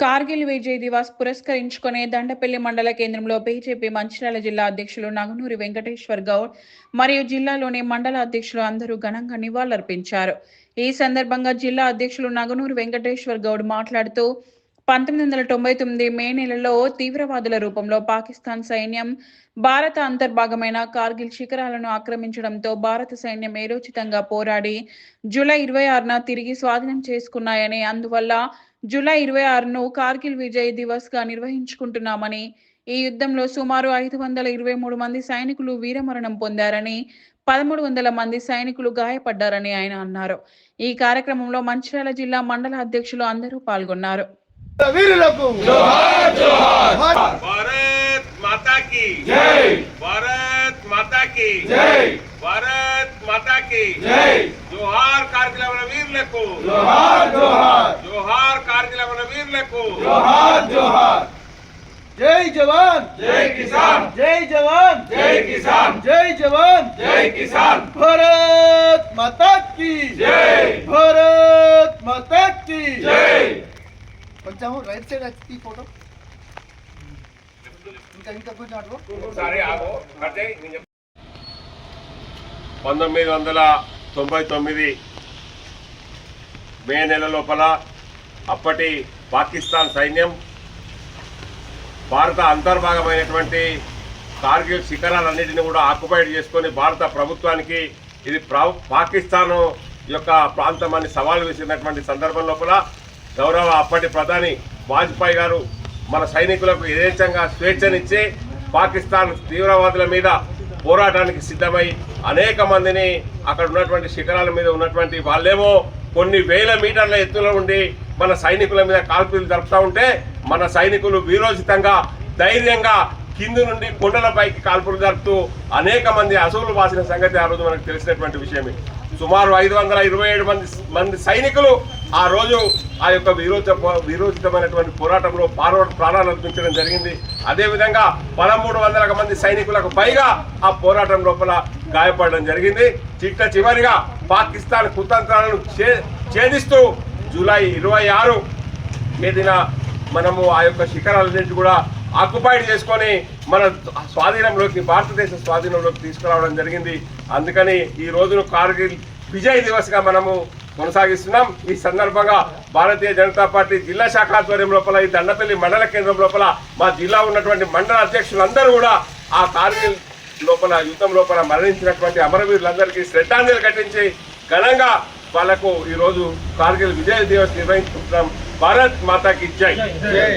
కార్గిల్ విజయ్ దివాస్ పురస్కరించుకునే దండపల్లి మండల కేంద్రంలో బీజేపీ మంచిర్యాల జిల్లా అధ్యక్షులు నగనూరి వెంకటేశ్వర్ గౌడ్ మరియు జిల్లాలోని మండల అధ్యక్షులు అందరూ ఘనంగా నివాళులర్పించారు. ఈ సందర్భంగా జిల్లా అధ్యక్షులు నగనూరి వెంకటేశ్వర్ గౌడ్ మాట్లాడుతూ పంతొమ్మిది వందల తొంభై తొమ్మిది మే నెలలో తీవ్రవాదుల రూపంలో పాకిస్తాన్ సైన్యం భారత అంతర్భాగమైన కార్గిల్ శిఖరాలను ఆక్రమించడంతో భారత సైన్యం ఏరోచితంగా పోరాడి జూలై ఇరవై ఆరున తిరిగి స్వాధీనం చేసుకున్నాయని అందువల్ల జూలై ఇరవై ఆరును కార్గిల్ విజయ్ దివస్గా నిర్వహించుకుంటున్నామని ఈ యుద్ధంలో సుమారు ఐదు వందల ఇరవై మూడు మంది సైనికులు వీరమరణం పొందారని పదమూడు వందల మంది సైనికులు గాయపడ్డారని ఆయన అన్నారు. ఈ కార్యక్రమంలో మంచిర్యాల జిల్లా మండల అధ్యక్షులు అందరూ పాల్గొన్నారు. वीर भारत माता की। जय। भारत माता की। जय। भारत माता की। जय। जोहार कारगिल वीर लेको जोहार जोहार। जोहार कारगिल वीर लेको जोहार जोहार। जय जवान। जय किसान। जय जवान। जय किसान। जय जवान। जय किसान। भारत माता की। जय। కొంచెం రైట్ సైడ్ వచ్చి ఈ ఫోటో ఇంకా ఇంకా కొంచెం అటు పంతొమ్మిది వందల తొంభై తొమ్మిది మే నెల లోపల అప్పటి పాకిస్తాన్ సైన్యం భారత అంతర్భాగమైనటువంటి కార్గిల్ శిఖరాలన్నిటిని కూడా ఆక్యుపైడ్ చేసుకొని భారత ప్రభుత్వానికి ఇది ప్రా- పాకిస్తాన్ యొక్క ప్రాంతం అని సవాల్ విసిరినటువంటి సందర్భం లోపల గౌరవ అప్పటి ప్రధాని వాజ్పేయి గారు మన సైనికులకు యథేచ్ఛంగా స్వేచ్ఛనిచ్చి పాకిస్తాన్ తీవ్రవాదుల మీద పోరాటానికి సిద్ధమై అనేక మందిని అక్కడ ఉన్నటువంటి శిఖరాల మీద ఉన్నటువంటి వాళ్ళేమో కొన్ని వేల మీటర్ల ఎత్తులో ఉండి మన సైనికుల మీద కాల్పులు జరుపుతూ ఉంటే మన సైనికులు వీరోచితంగా ధైర్యంగా కింది నుండి కొండలపైకి కాల్పులు జరుపుతూ అనేక మంది అసూలు వాసిన సంగతి ఆ రోజు మనకు తెలిసినటువంటి విషయమే. సుమారు ఐదు వందల ఇరవై ఏడు మంది మంది సైనికులు ఆ రోజు ఆ యొక్క విరోచ విరోచితమైనటువంటి పోరాటంలో పాల్గొ ప్రాణాలు అర్పించడం జరిగింది. అదేవిధంగా పదమూడు వందల మంది సైనికులకు పైగా ఆ పోరాటం లోపల గాయపడడం జరిగింది. చిట్ట చివరిగా పాకిస్తాన్ కుతంత్రాలను ఛేదిస్తూ జూలై ఇరవై ఆరు మీదిన మనము ఆ యొక్క శిఖరాలన్నింటి కూడా ఆక్యుపైడ్ చేసుకొని మన స్వాధీనంలోకి భారతదేశ స్వాధీనంలోకి తీసుకురావడం జరిగింది. అందుకని ఈ రోజును కార్గిల్ విజయ్ దివస్గా మనము కొనసాగిస్తున్నాం. ఈ సందర్భంగా భారతీయ జనతా పార్టీ జిల్లా శాఖ ఆధ్వర్యం లోపల ఈ దండపల్లి మండల కేంద్రం లోపల మా జిల్లా ఉన్నటువంటి మండల అధ్యక్షులందరూ కూడా ఆ కార్గిల్ లోపల యుద్ధం లోపల మరణించినటువంటి అమరవీరులందరికీ శ్రద్ధాంజలి ఘటించి ఘనంగా వాళ్ళకు ఈరోజు కార్గిల్ విజయ దివస్ నిర్వహించుకుంటున్నాం. భారత్ మాతాకి జై. జై.